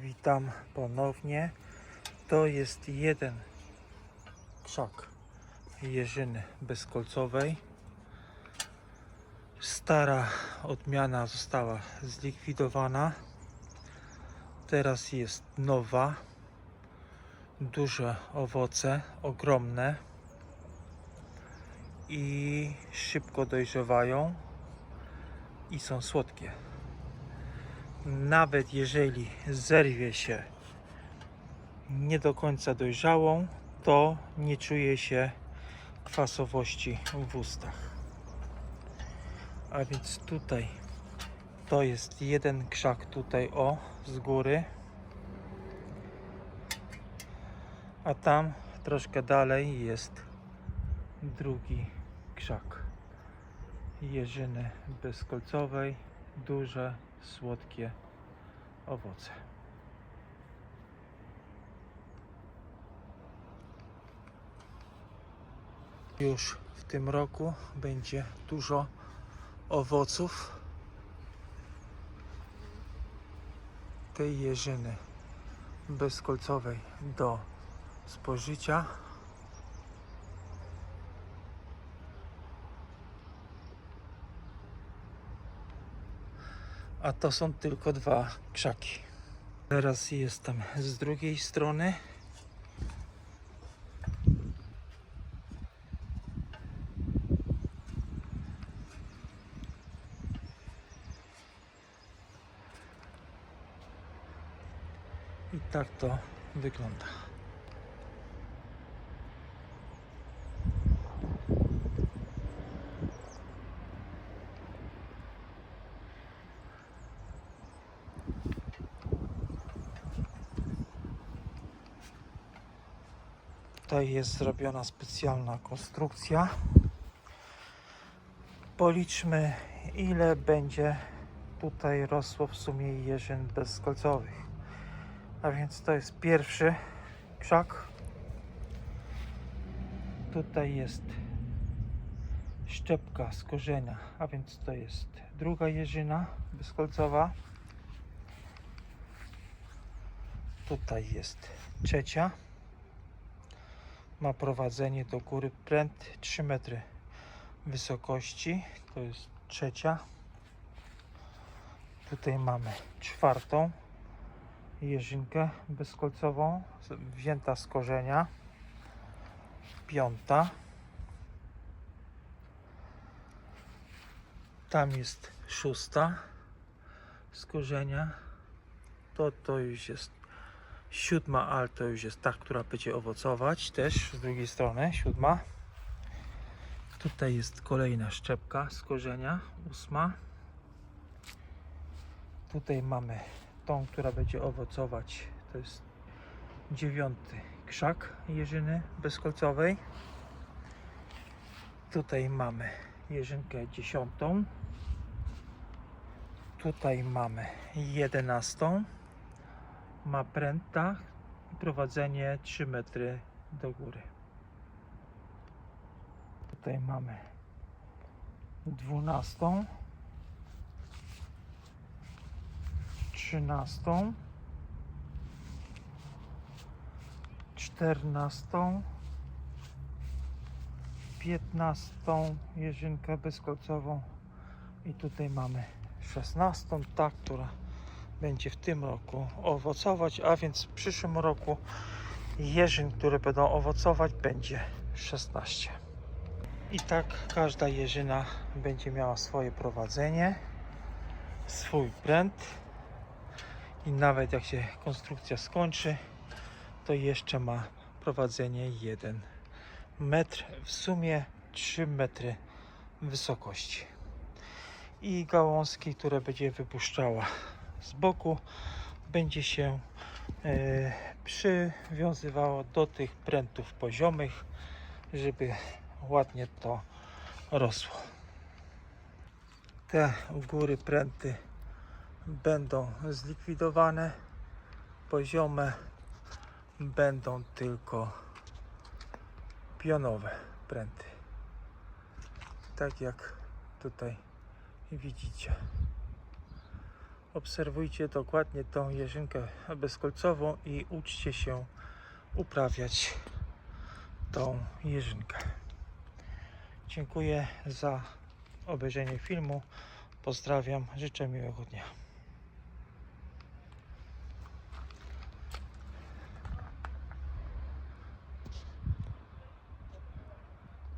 Witam ponownie. To jest jeden krzak jeżyny bezkolcowej. Stara odmiana została zlikwidowana. Teraz jest nowa. Duże owoce, ogromne i szybko dojrzewają i są słodkie nawet jeżeli zerwie się nie do końca dojrzałą, to nie czuje się kwasowości w ustach. A więc tutaj to jest jeden krzak tutaj o z góry, a tam troszkę dalej jest drugi krzak jeżyny bezkolcowej, duże, słodkie owoce. Już w tym roku będzie dużo owoców tej jeżyny bezkolcowej do spożycia. A to są tylko dwa krzaki. Teraz jestem z drugiej strony. I tak to wygląda. Tutaj jest zrobiona specjalna konstrukcja. Policzmy, ile będzie tutaj rosło w sumie jeżyn bezkolcowych. A więc to jest pierwszy krzak. Tutaj jest szczepka z korzenia, a więc to jest druga jeżyna bezkolcowa. Tutaj jest trzecia ma prowadzenie do góry pręt 3 metry wysokości. To jest trzecia. Tutaj mamy czwartą jeżynkę bezkolcową wzięta z korzenia. Piąta. Tam jest szósta z korzenia. To to już jest Siódma al to już jest ta, która będzie owocować też z drugiej strony, siódma. Tutaj jest kolejna szczepka z korzenia, ósma. Tutaj mamy tą, która będzie owocować, to jest dziewiąty krzak jeżyny bezkolcowej. Tutaj mamy jeżynkę dziesiątą. Tutaj mamy jedenastą ma pręta i prowadzenie 3 metry do góry. Tutaj mamy 12, 13, 14, 15 jeżynkę bezkolcową i tutaj mamy 16, ta, która będzie w tym roku owocować, a więc w przyszłym roku jeżyn, które będą owocować, będzie 16. I tak każda jeżyna będzie miała swoje prowadzenie, swój pręt. I nawet jak się konstrukcja skończy, to jeszcze ma prowadzenie 1 metr, w sumie 3 metry wysokości. I gałązki, które będzie wypuszczała z boku będzie się e, przywiązywało do tych prętów poziomych, żeby ładnie to rosło. Te u góry pręty będą zlikwidowane, poziome będą tylko pionowe pręty. Tak jak tutaj widzicie. Obserwujcie dokładnie tą jeżynkę bezkolcową i uczcie się uprawiać tą jeżynkę. Dziękuję za obejrzenie filmu. Pozdrawiam, życzę miłego dnia.